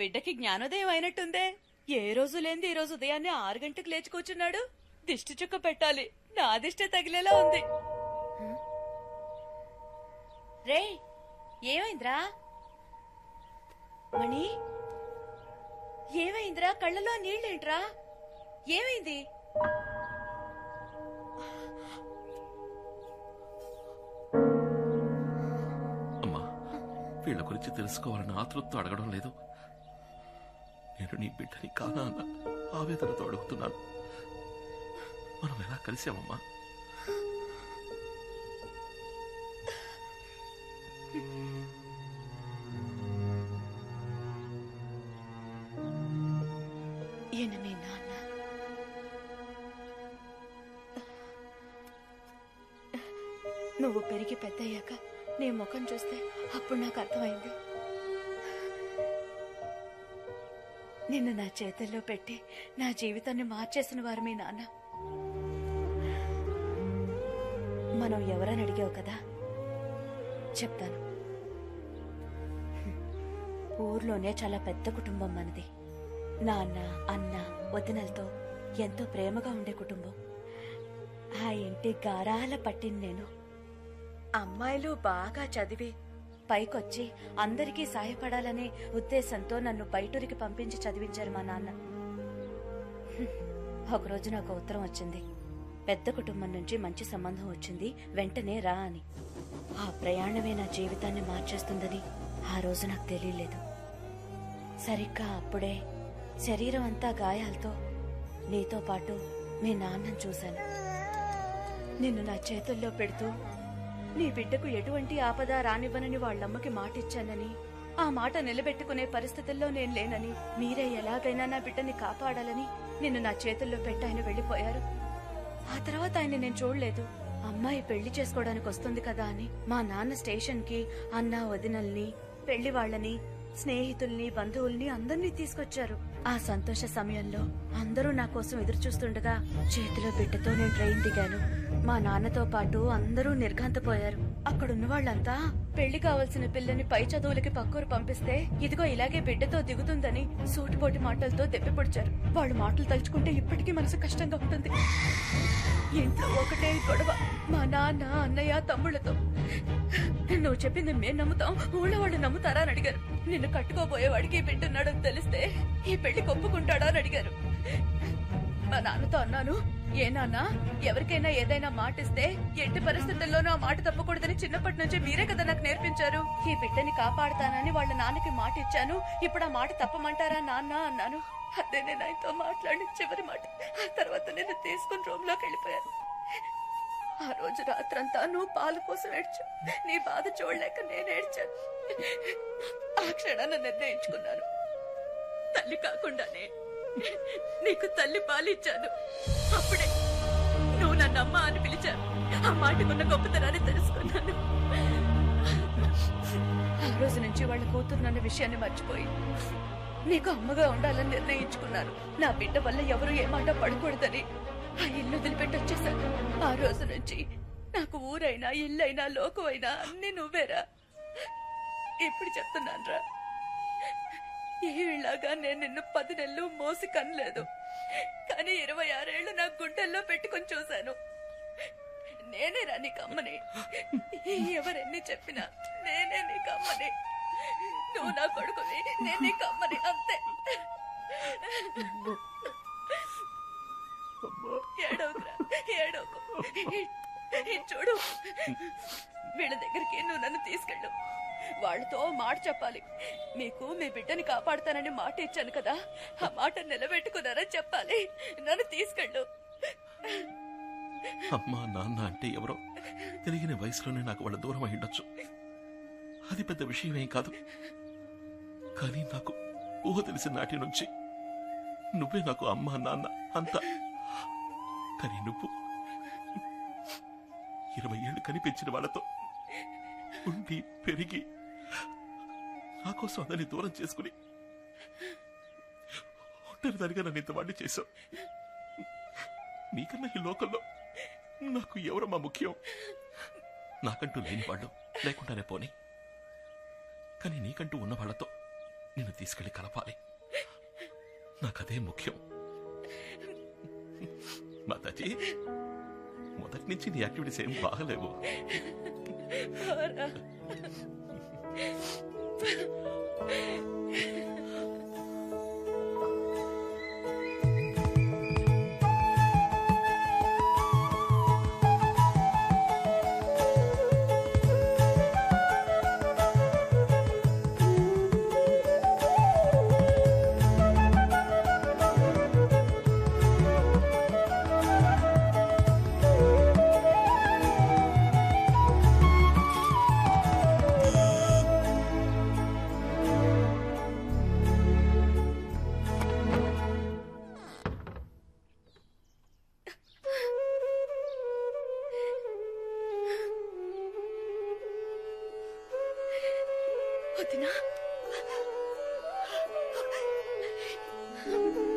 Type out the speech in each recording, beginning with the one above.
బిడ్డకి జ్ఞానోదయం అయినట్టుందే. ఏ రోజు లేంది ఈ రోజు ఉదయాన్నే ఆరు గంటకు లేచి కూర్చున్నాడు. దిష్టి చుక్క పెట్టాలి. నా దిష్టే తగిలేలా ఉంది. రే ఏమైందిరా? మణి ఏమైందిరా? కళ్ళలో నీళ్ళేంట్రా? ఏమైంది? అమ్మా వీళ్ళ గురించి తెలుసుకోవాలని ఆతృత్వం అడగడం లేదు. నేను నీ బిడ్డని కానా అన్న ఆవేదనతో అడుగుతున్నాను. మనం ఎలా కలిసామమ్మా? నాన్న. నువ్వు పెరిగి పెద్దయ్యాక నీ ముఖం చూస్తే అప్పుడు నాకు అర్థమైంది. నిన్ను నా చేతుల్లో పెట్టి నా జీవితాన్ని మార్చేసిన వారు మీ నాన్న. మనం ఎవరని అడిగావు కదా? చెప్తాను. ఊర్లోనే చాలా పెద్ద కుటుంబం మనది. నాన్న అన్న వదినలతో ఎంతో ప్రేమగా ఉండే కుటుంబం. ఆ ఇంటి గారాల పట్టింది నేను. అమ్మాయిలు బాగా చదివి పైకొచ్చి అందరికీ సాయపడాలనే ఉద్దేశంతో నన్ను బయటూరికి పంపించి చదివించారు మా నాన్న. ఒకరోజు నాకు ఉత్తరం వచ్చింది. పెద్ద కుటుంబం నుంచి మంచి సంబంధం వచ్చింది వెంటనే రా అని. ఆ ప్రయాణమే నా జీవితాన్ని మార్చేస్తుందని ఆ రోజు నాకు తెలియలేదు. సరిగ్గా అప్పుడే శరీరం అంతా గాయాలతో నీతో పాటు మీ నాన్నను చూశాను. నిన్ను నా చేతుల్లో పెడుతూ నీ బిడ్డకు ఎటువంటి ఆపద రానివ్వనని వాళ్ళమ్మకి మాటిచ్చానని. ఆ మాట నిలబెట్టుకునే పరిస్థితుల్లో నేను లేనని. మీరే ఎలాగైనా నా బిడ్డని కాపాడాలని నిన్ను నా చేతుల్లో పెట్టి ఆయన వెళ్ళిపోయారు. ఆ తర్వాత ఆయన నేను చూడలేదు. అమ్మాయి పెళ్ళి చేసుకోవడానికి వస్తుంది కదా అని మా నాన్న స్టేషన్కి అన్న వదినల్ని పెళ్ళి వాళ్ళని స్నేహితుల్ని బంధువుల్ని అందరినీ తీసుకొచ్చారు. ఆ సంతోష సమయంలో అందరూ నా కోసం ఎదురు చూస్తుండగా చేతిలో బిడ్డతో నేను ట్రైన్ దిగాను. మా నాన్నతో పాటు అందరూ నిర్ఘాంతపోయారు. అక్కడున్న వాళ్ళంతా పెళ్ళి కావలసిన పిల్లని పై చదువులకి పక్కూరు పంపిస్తే ఇదిగో ఇలాగే బిడ్డతో దిగుతుందని సూటిపోటి మాటలతో దెప్పిపొడిచారు వాళ్ళు మాటలు తలుచుకుంటే ఇప్పటికీ మనసు కష్టంగా ఉంటుంది. ఇంట్లో ఒకటే గొడవ మా నాన్న అన్నయ్య తమ్ముళ్ళతో. నువ్వు చెప్పింది మేం నమ్ముతాం ఊళ్ళో వాళ్ళు నమ్ముతారా అని అడిగారు. నిన్ను కట్టుకోబోయేవాడికి బిడ్డున్నాడని తెలిస్తే ఈ పెళ్ళి కొప్పుకుంటాడా అని అడిగారు. మా నాన్నతో అన్నాను ఏ నాన్న ఎవరికైనా ఏదైనా మాట ఇస్తే ఎట్టి పరిస్థితుల్లోనూ ఆ మాట తప్పకూడదని చిన్నప్పటి నుంచి మీరే కదా నాకు నేర్పించారు. ఈ బిడ్డని కాపాడుతానని వాళ్ళ నాన్నకి మాట ఇచ్చాను ఇప్పుడు ఆ మాట తప్పమంటారా నాన్న అన్నాను. అదే నేను ఆయనతో మాట్లాడిన చివరి మాట. ఆ తర్వాత నేను తీసుకుని రూమ్లోకి వెళ్ళిపోయాను. ఆ రోజు రాత్రంతా నువ్వు పాలు కోసం ఏడ్చు నీ బాధ చూడలేక నేను ఏడ్చాను. ఆ క్షణాన్ని నిర్ణయించుకున్నాను. తల్లి కాకుండానే నీకు తల్లి పాలిచ్చాను. అప్పుడే నువ్వు నన్ను అమ్మ అని పిలిచాను ఆ మాటకున్న గొప్పతనాన్ని తెలుసుకున్నాను. ఆ రోజు నుంచి వాళ్ళ కూతురు నన్న విషయాన్ని మర్చిపోయి నీకు అమ్మగా ఉండాలని నిర్ణయించుకున్నాను. నా బిడ్డ వల్ల ఎవరు ఏమాట పడకూడదని ఆ ఇల్లు వదిలిపెట్టి వచ్చేసాను ఆ రోజు నుంచి నాకు ఊరైనా ఇల్లైనా లోకమైనా అన్ని నువ్వేరా. ఇప్పుడు చెప్తున్నాను రా ఏలాగా నేను నిన్ను పది నెలలు మోసి కనలేదు కానీ ఇరవై ఆరేళ్ళు నా గుండెల్లో పెట్టుకొని చూశాను. నేనే రా నీకు అమ్మని ఎవరెన్ని చెప్పినా నేనే నీకు అమ్మని నువ్వు నా కొడుకుని నేను నీకు అమ్మని అంతే. వాళ్ళతో మాట చెప్పాలి. మీకు మీ బిడ్డని కాపాడుతానని మాట ఇచ్చాను కదా ఆ మాట నిలబెట్టుకున్నారని చెప్పాలి. నన్ను తీసుకెళ్ళు. అమ్మా నాన్న అంటే ఎవరో తెలియని వయసులోనే నాకు వాళ్ళ దూరం అయ్యుండొచ్చు అది పెద్ద విషయమేం కాదు. కానీ నాకు ఊహ తెలిసిన నాటి నుంచి నువ్వే నాకు అమ్మ నాన్న అంతా. కానీ నువ్వు ఇరవై ఏళ్ళు కనిపించిన వాళ్ళతో ఉండి పెరిగి నా కోసం అదని దూరం చేసుకుని ఒంటరిదానిగా నన్ను ఇంతవాడిని చేశావు. నీకన్నా ఈ లోకంలో నాకు ఎవరమ్మా ముఖ్యం? నాకంటూ లేని వాళ్ళు లేకుండానే పోనీ. కానీ నీకంటూ ఉన్న వాళ్ళతో నిన్ను తీసుకెళ్ళి కలపాలి. నాకదే ముఖ్యం. మాతాజీ మొదటి నుంచి నీ యాక్టివిటీస్ ఏం బాగలేవు. వదినా మణి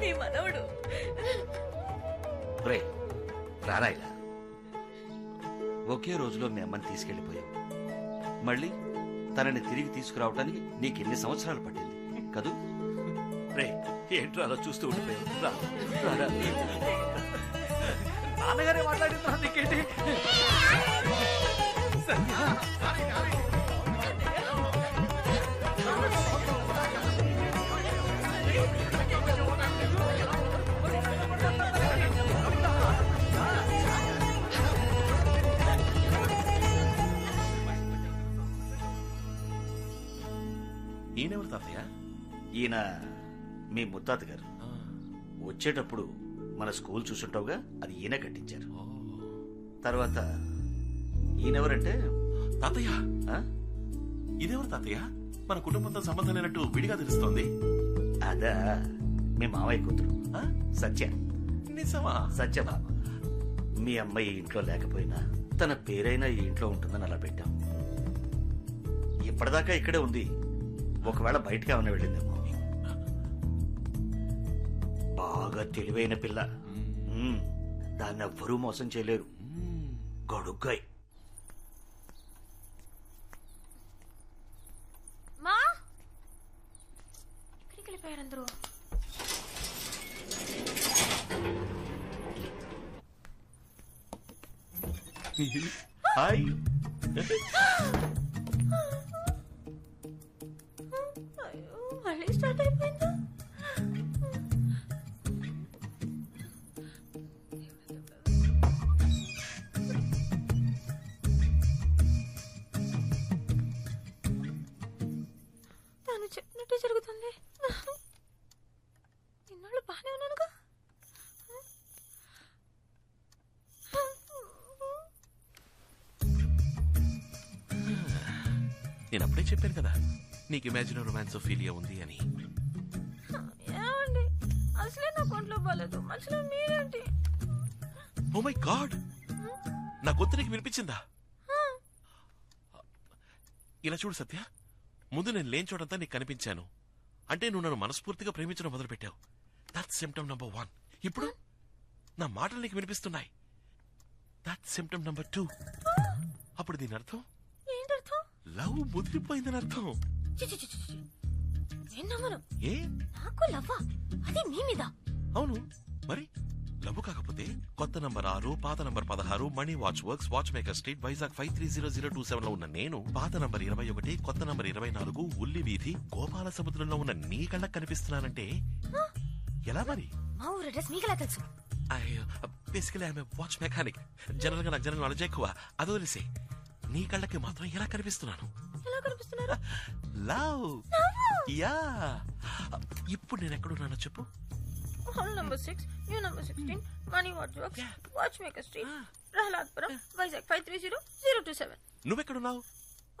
మీ మనవడు రే రారా ఇలా. ఒకే రోజులో మీ అమ్మని తీసుకెళ్ళిపోయావు మళ్ళీ తనని తిరిగి తీసుకురావటానికి నీకు ఎన్ని సంవత్సరాలు పట్టింది? కదూ? రే ఏంట్రా అలా చూస్తూ ఉండిపోయావు? రా, రారా. నాన్నగారే మాట్లాడిందా నీకేంటి? ఈయనెవరు తాతయ్య? ఈయన మీ ముత్తాత గారు. వచ్చేటప్పుడు మన స్కూల్ చూసుంటావుగా అది ఈయన కట్టించారు. తర్వాత ఈయనెవరంటే? తాతయ్య? ఇదెవరు తాతయ్య? మన కుటుంబంతో సంబంధం లేనట్టు విడిగా తెలుస్తోంది. అదా మీ మావయ్య కూతురు? సత్య. నిజమా? సత్యభామ మీ అమ్మాయి ఇంట్లో లేకపోయినా తన పేరైనా ఈ ఇంట్లో ఉంటుందని అలా పెట్టాం. ఇప్పటిదాకా ఇక్కడే ఉంది. ఒకవేళ బయటకు ఏమైనా వెళ్ళిందేమో. బాగా తెలివైన పిల్ల. ఉమ్, దాన్ని ఎవ్వరూ మోసం చేయలేరు. గడుగ్గాయ్. మా! ఎక్కడికి వెళ్ళిపోయారు అందరూ? హాయ్. నేను అప్పుడే చెప్పాను కదా నీకు ఇమాజిన్ రొమాన్స్ ఫీలియా ఉంది అని. ఏమండి? అసలే నా కొంట్లో బాగాలేదు మధ్యలో మీరేంటి? ఓ మై గాడ్ నా గొంతు నీకు వినిపించిందా? ఇలా చూడు సత్య ముందు నేను లేని చోటంతా నీకు కనిపించాను. అంటే నువ్వు నన్ను మనస్ఫూర్తిగా ప్రేమించడం మొదలుపెట్టావు. దట్ సిమ్టమ్ నంబర్ వన్ ఇప్పుడు నా మాటలు నీకు వినిపిస్తున్నాయి. దట్ సిమ్టమ్ నంబర్ టూ అప్పుడు దీని అర్థం? లవ్ ముదిరిపోయిందని అర్థం. నేను నమ్మను ఏ నాకు లవ్వా? అది మీ మీద. అవును. మరి? లవ్ కాకపోతే కొత్త నంబర్ ఆరు పాత నంబర్ పదహారు money watch works watch maker street Vizag five three zero zero two సెవెన్లో ఉన్న నేను పాత నంబర్ ఇరవై ఒకటి కొత్త నంబర్ ఇరవై నాలుగు ఉల్లి వీధి గోపాల సముద్రంలో ఉన్న నీ కళ్ళకు కనిపిస్తున్నానంటే? ఎలా మరి? మా ఊరు అడ్రస్ మీకెలా తెలుసు? Basically I'm watch mechanic. జనరల్గా నాకు జనరల్ నాలెడ్జ్ ఎక్కువ. అది వదిలేసే నీ కళ్ళకి మాత్రం ఎలా కనిపిస్తున్నాను? ఎలా కనిపిస్తున్నారు? లవ్. యా. ఇప్పుడు నేను ఎక్కడున్నానో చెప్పు. Old number six new number sixteen money watch works watch maker street Prahladpuram Vizag five three zero zero two seven. నువ్వెక్కడున్నావు?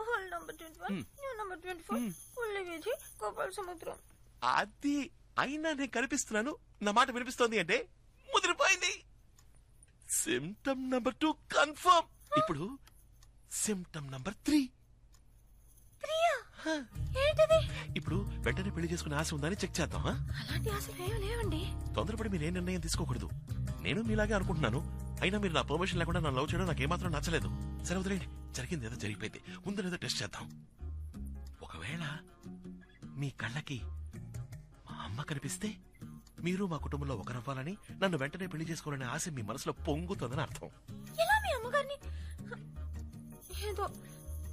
Old number twenty one new number twenty four ఉల్లి వీధి గోపాల సముద్రం. అది అయినా నేను కనిపిస్తున్నాను. నా మాట వినిపిస్తోంది అంటే ముదిరిపోయింది. సిమ్టమ్ నంబర్ టూ కన్ఫర్మ్ ఇప్పుడు సిమ్టమ్ నంబర్ త్రీ ఇప్పుడు వెంటనే పెళ్ళి చేసుకునే ఆశ ఉందని చెక్ చేద్దాం? అలాంటి ఏమి లేవండి. తొందరపడి మీరు ఏ నిర్ణయం తీసుకోకూడదు. నేను మీలాగే అనుకుంటున్నాను. అయినా మీరు నా పర్మిషన్ లేకుండా నన్ను లవ్ చేయడం నాకు ఏమాత్రం నచ్చలేదు. సరే వదిలేండి జరిగింది ఏదో జరిగిపోయింది. ముందు ఏదో టెస్ట్ చేద్దాం. ఒకవేళ మీ కళ్ళకి మా అమ్మ కనిపిస్తే మీరు మా కుటుంబంలో ఒకరవ్వాలని నన్ను వెంటనే పెళ్ళి చేసుకోవాలనే ఆశ మీ మనసులో పొంగుతుందని అర్థం. నేనేదో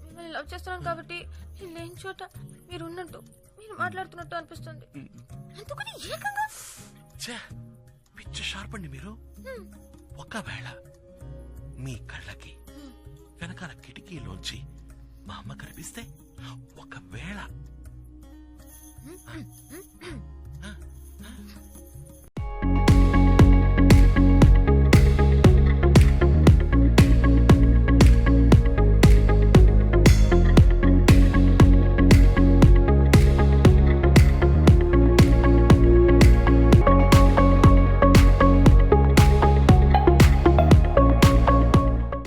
మిమ్మల్ని లవ్ చేస్తున్నాను కాబట్టి నేను లేని చోట మీరు ఉన్నట్టు మీరు మాట్లాడుతున్నట్టు అనిపిస్తుంది. అందుకని ఏకంగా షార్ప్ అండి మీరు. ఒకవేళ మీ కళ్ళకి వెనకాల కిటికీలోంచి మా అమ్మ కనిపిస్తే ఒకవేళ